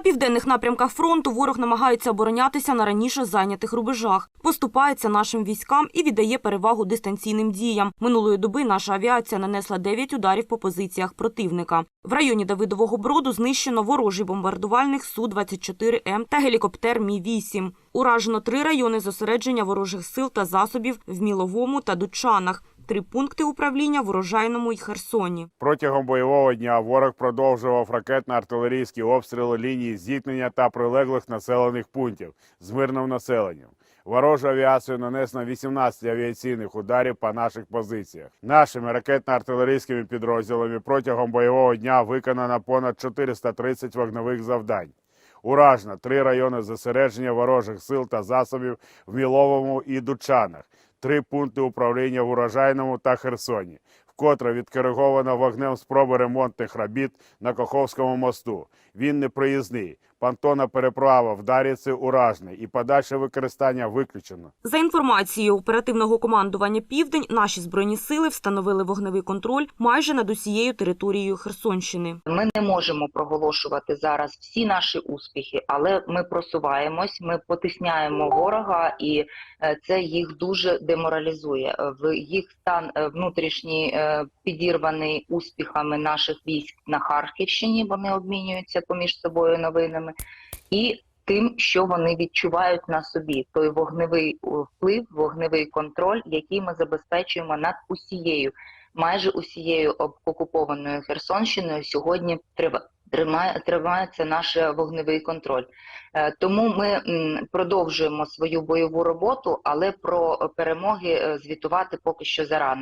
На південних напрямках фронту ворог намагається оборонятися на раніше зайнятих рубежах, поступається нашим військам і віддає перевагу дистанційним діям. Минулої доби наша авіація нанесла 9 ударів по позиціях противника. В районі Давидового Броду знищено ворожий бомбардувальник Су-24М та гелікоптер Мі-8. Уражено три райони зосередження ворожих сил та засобів в Міловому та Дучанах, три пункти управління в Урожайному і Херсоні. Протягом бойового дня ворог продовжував ракетно-артилерійські обстріли лінії зіткнення та прилеглих населених пунктів з мирним населенням. Ворожу авіацію нанесено 18 авіаційних ударів по наших позиціях. Нашими ракетно-артилерійськими підрозділами протягом бойового дня виконано понад 430 вогневих завдань. Уражено три райони зосередження ворожих сил та засобів в Міловому і Дучанах, три пункти управління в Урожайному та Херсоні, вкотре відкориговано вогнем спроби ремонтних робіт на Каховському мосту. Він непроїзний. Понтонна переправа в Даріці уражний і подальше використання виключено. За інформацією оперативного командування Південь, наші збройні сили встановили вогневий контроль майже над усією територією Херсонщини. Ми не можемо проголошувати зараз всі наші успіхи, але ми просуваємось, ми потисняємо ворога, і е, це їх дуже деморалізує. Е, В їх стан е, внутрішній е, підірваний успіхами наших військ на Харківщині. Вони обмінюються поміж собою новинами і. Тим, що вони відчувають на собі, той вогневий вплив, вогневий контроль, який ми забезпечуємо над усією, майже усією окупованою Херсонщиною, сьогодні трива- тримає, тримається наш вогневий контроль. Е, Тому ми продовжуємо свою бойову роботу, але про перемоги е, звітувати поки що зарано.